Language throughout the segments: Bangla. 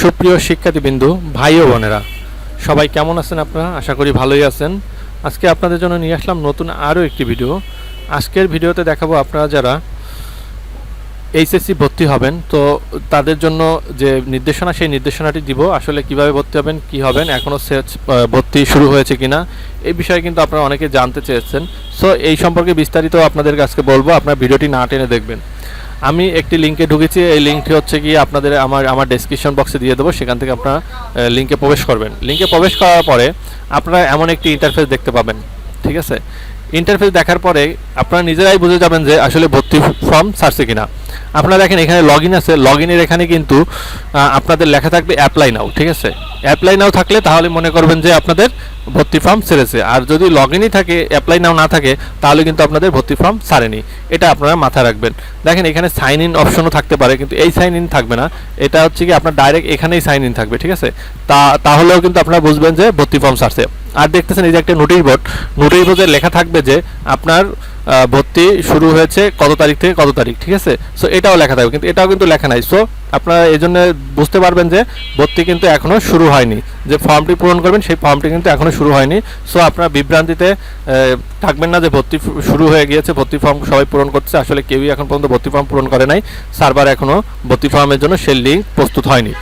সুপ্রিয় শিক্ষার্থীবৃন্দু, ভাই ও বোনেরা, সবাই কেমন আছেন আপনারা? আশা করি ভালোই আছেন। আজকে আপনাদের জন্য নিয়ে আসলাম নতুন আরও একটি ভিডিও। আজকের ভিডিওতে দেখাবো আপনারা যারা এইচএসসি ভর্তি হবেন, তো তাদের জন্য যে নির্দেশনা, সেই নির্দেশনাটি দিব, আসলে কীভাবে ভর্তি হবেন, কি হবেন এখনও ভর্তি শুরু হয়েছে কিনা, এই বিষয়ে কিন্তু আপনারা অনেকে জানতে চেয়েছেন। সো এই সম্পর্কে বিস্তারিত আপনাদের কাছে বলব, আপনার ভিডিওটি না টেনে দেখবেন। আমি একটি লিঙ্কে ঢুকেছি, এই লিঙ্কটি হচ্ছে কি আপনাদের আমার আমার ডেসক্রিপশন বক্সে দিয়ে দেবো, সেখান থেকে আপনারা লিঙ্কে প্রবেশ করবেন। লিঙ্কে প্রবেশ করার পরে আপনারা এমন একটি ইন্টারফেস দেখতে পাবেন, ঠিক আছে? ইন্টারফেস দেখার পরে আপনারা নিজেরাই বুঝে যাবেন যে আসলে ভর্তি ফর্ম ছাড়ছে কিনা। আপনারা দেখেন এখানে লগ ইন আছে। লগ ইনের এখানে কিন্তু আপনাদের লেখা থাকবে অ্যাপ্লাই নাও ঠিক আছে? অ্যাপ্লাই নাও থাকলে তাহলে মনে করবেন যে আপনাদের ভর্তি ফর্ম ছেড়েছে। আর যদি লগ ইনই থাকে অ্যাপ্লাই নাও না থাকে, তাহলে কিন্তু আপনাদের ভর্তি ফর্ম ছাড়েনি। এটা আপনারা মাথায় রাখবেন। দেখেন এখানে সাইন ইন অপশনও থাকতে পারে, কিন্তু এই সাইন ইন থাকবে না। এটা হচ্ছে কি আপনার ডাইরেক্ট এখানেই সাইন ইন থাকবে, ঠিক আছে? তা, তাহলেও কিন্তু আপনারা বুঝবেন যে ভর্তি ফর্ম ছাড়ছে। আর দেখতেছেন এই যে একটা নোটিশ বোর্ড নোটিশ বোর্ডে লেখা থাকবে যে আপনার ভর্তি শুরু হয়েছে কত তারিখ থেকে কত তারিখ, ঠিক আছে? সো এটাও লেখা থাকবে, কিন্তু এটাও কিন্তু লেখা নাই। সো আপনারা এই জন্য বুঝতে পারবেন যে ভর্তি কিন্তু এখনও শুরু হয়নি। যে ফর্মটি পূরণ করবেন, সেই ফর্মটি কিন্তু এখনও শুরু হয়নি। সো আপনারা বিভ্রান্তিতে থাকবেন না যে ভর্তি শুরু হয়ে গিয়েছে, ভর্তি ফর্ম সবাই পূরণ করছে, আসলে কেউই এখন পর্যন্ত ভর্তি ফর্ম পূরণ করে নাই। সার্ভার এখনও ভর্তি ফর্মের জন্য সেই লিঙ্ক প্রস্তুত হয়নি।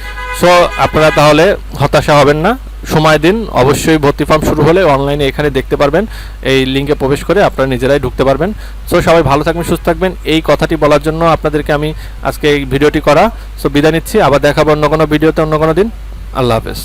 সো আপনারা তাহলে হতাশা হবেন না। সময় দিন, অবশ্যই ভর্তি ফর্ম শুরু হলে অনলাইনে এখানে দেখতে পারবেন। এই লিঙ্কে প্রবেশ করে আপনারা নিজেরাই ঢুকতে পারবেন। সো সবাই ভালো থাকবেন, সুস্থ থাকবেন। এই কথাটি বলার জন্য আপনাদেরকে আমি আজকে এই ভিডিওটি করা। সো বিদায় নিচ্ছি। আবার দেখাবো অন্য কোনো ভিডিওতে অন্য কোনো দিন। আল্লাহ হাফেজ।